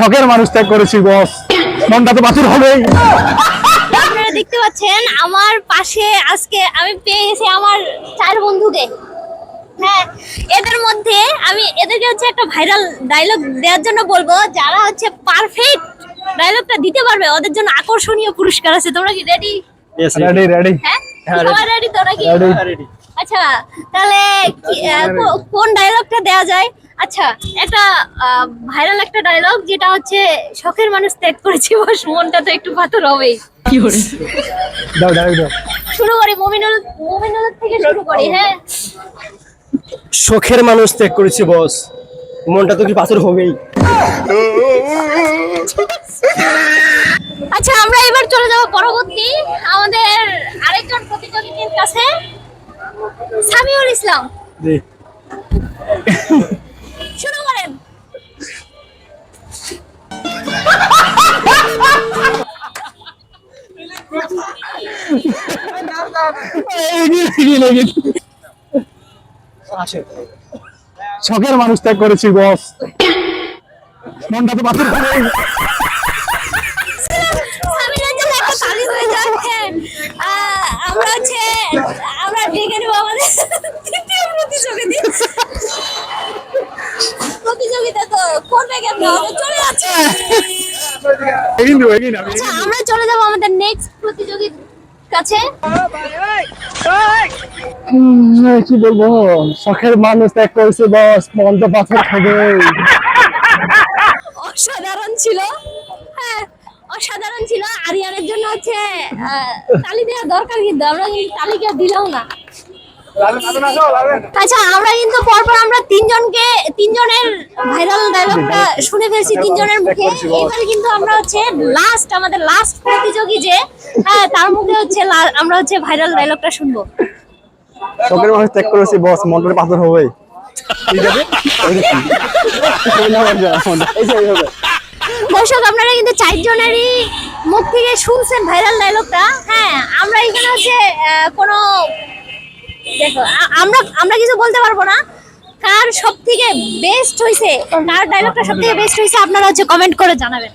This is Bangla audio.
শখের মানুষ ত্যাগ করেছি বস মনটা তো বাছুর হবেই। আপনারা দেখতে পাচ্ছেন আমার পাশে আজকে আমি পেয়ে গেছি আমার চার বন্ধুকে। হ্যাঁ এদের মধ্যে আমি এদেরকে হচ্ছে একটা ভাইরাল ডায়লগ দেওয়ার জন্য বলব যারা হচ্ছে পারফেক্ট ডায়লগটা দিতে পারবে ওদের জন্য আকর্ষণীয় পুরস্কার আছে। তোমরা কি রেডি রেডি রেডি হ্যাঁ? হ্যাঁ, সবাই রেডি তো নাকি? আচ্ছা তাহলে কি- কোন ডায়লগটা দেওয়া যায়? আচ্ছা একটা ভাইরাল একটা ডায়লগ যেটা হচ্ছে শখের মানুষ ত্যাগ করেছি বস মনটা তো একটু পাথর হবেই। দাও দাও দাও। শুরু করি মমিনুল মমিনুল থেকে শুরু করি হ্যাঁ। শখের মানুষ ত্যাগ করেছি বস মনটা তো কি পাথর হবেই। আচ্ছা আমরা এবার চলে যাব পরবর্তী আমাদের আরেকজন প্রতিযোগীদের কাছে। সামিউল ইসলাম। জি। শখের মানুষ ত্যাগ করেছি বস মনটা তো বাছুর হবেই সামিউলের জন্য একটা তালি হয়ে যাচ্ছে। আমরা হচ্ছে আমরা ডেকে নেব আমাদের তৃতীয় প্রতিযোগিতা। প্রতিযোগিতা তো করবে কেমন? চলে যাচ্ছে। আচ্ছা আমরা চলে যাব আমাদের নেক্সট প্রতিযোগীর কাছে। হুম, কি বলব? শখের মানুষ ত্যাগ করেছে, বস। মন পাথর খাবে। অসাধারণ ছিল। হ্যাঁ অসাধারণ ছিল। আরিয়ানের জন্য হচ্ছে তালি দেওয়া দরকার কিন্তু। আমরা তালিকা দিলাম না। আচ্ছা আমরা কিন্তু পরপর আমরা তিনজনকে তিনজনের ভাইরাল ডায়লগটা শুনে ফেলছি তিনজনের মুখে। এবারে কিন্তু আমরা হচ্ছে লাস্ট আমাদের লাস্ট প্রতিযোগী যে হ্যাঁ তার মুখে হচ্ছে আমরা হচ্ছে ভাইরাল ডায়লগটা শুনব। শখের মানুষ ত্যাগ করেছি বস তো পাথর আছে? দর্শক আপনারা কিন্তু চারজনেরই মুখ থেকে শুনছেন ভাইরাল ডায়লগটা হ্যাঁ আমরা এখানে হচ্ছে কোনো দেখো আমরা আমরা কিছু বলতে পারব না। কার সব থেকে বেস্ট হয়েছে কার ডায়লগটা সব থেকে বেস্ট হয়েছে আপনারা হচ্ছে কমেন্ট করে জানাবেন।